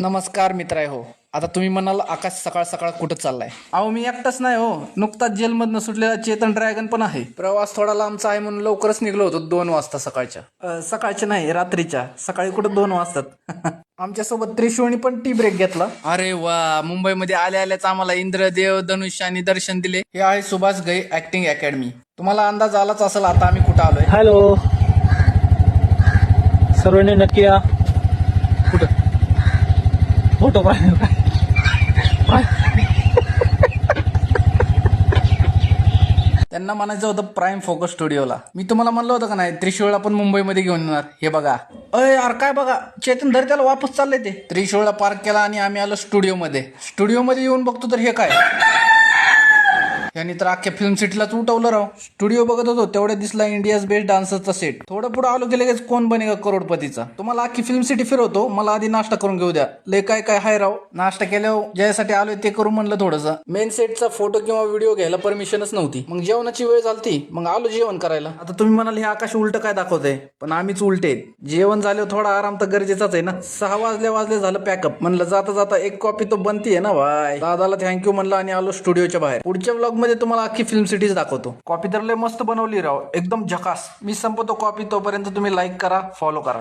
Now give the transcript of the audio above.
नमस्कार मित्र आहे हो. आता तुम्ही म्हणाल आकाश सकाळ सकाळ कुठं चाललाय? अहो मी एकटाच नाही हो. नुकताच जेलमधनं सुटलेला चेतन ड्रॅगन पण आहे. प्रवास थोडा लांबचा आहे म्हणून लवकरच निघलो होतो दोन वाजता सकाळच्या. अ, सकाळच्या नाही रात्रीच्या. सकाळी कुठं दोन वाजतात? आमच्यासोबत त्रिशोणी पण टी ब्रेक घेतला. अरे वा मुंबईमध्ये आल्या आल्याच आम्हाला इंद्रदेव धनुष्य आणि दर्शन दिले. हे आहे सुभाष गई ऍक्टिंग अकॅडमी तुम्हाला अंदाज आलाच असेल आता आम्ही कुठं आलोय? हॅलो सर्वांनी नक्की या. कुठं? फोटो त्यांना म्हणायचं होतं प्राईम फोकस स्टुडिओला मी तुम्हाला म्हणलं होतं का नाही त्रिशूळला पण मुंबईमध्ये घेऊन येणार. हे बघा. अय यार काय बघा? चेतन धर त्याला वापस चाललंय ते. त्रिशूळला पार्क केला आणि आम्ही आलो स्टुडिओमध्ये स्टुडिओमध्ये येऊन बघतो तर हे काय? यांनी तर अख्ख्या फिल्म सिटीलाच उठवलं राव. स्टुडिओ बघत होतो तेवढ्या दिसला इंडियाज बेस्ट डान्सरचा सेट थोडं पुढे आलो की लगेच कोण बनेगा करोडपतीचा. तुम्हाला अख्खी फिल्म सिटी फिरवतो मला आधी नाश्ता करून घेऊ द्या. लय काय काय हाय राव. नाश्ता केल्यावर ज्यासाठी आलोय ते करू म्हणलं थोडंसं. मेन सेटचा फोटो किंवा व्हिडिओ घ्यायला परमिशनच नव्हती. मग जेवणाची वेळ झालती. मग आलो जेवण करायला. आता तुम्ही म्हणाल हे आकाश उलट काय दाखवतंय? पण आम्हीच उलटे. जेवण झाल्यावर थोडा आराम तर गरजेचाच आहे ना. सहा वाजले वाजले झालं पॅकअप म्हणलं जाता जाता एक कॉपी तो बनतीये ना भाई दादाला थँक्यू म्हणलं आणि आलो स्टुडिओच्या बाहेर. पुढच्या ब्लॉग मध्ये तुम्हाला अख्खी फिल्म सिटीज दाखवतो. कॉपी तर लय मस्त बनवली राव. एकदम झकास. मी संपवतो कॉपी तोपर्यंत तुम्ही लाईक करा फॉलो करा.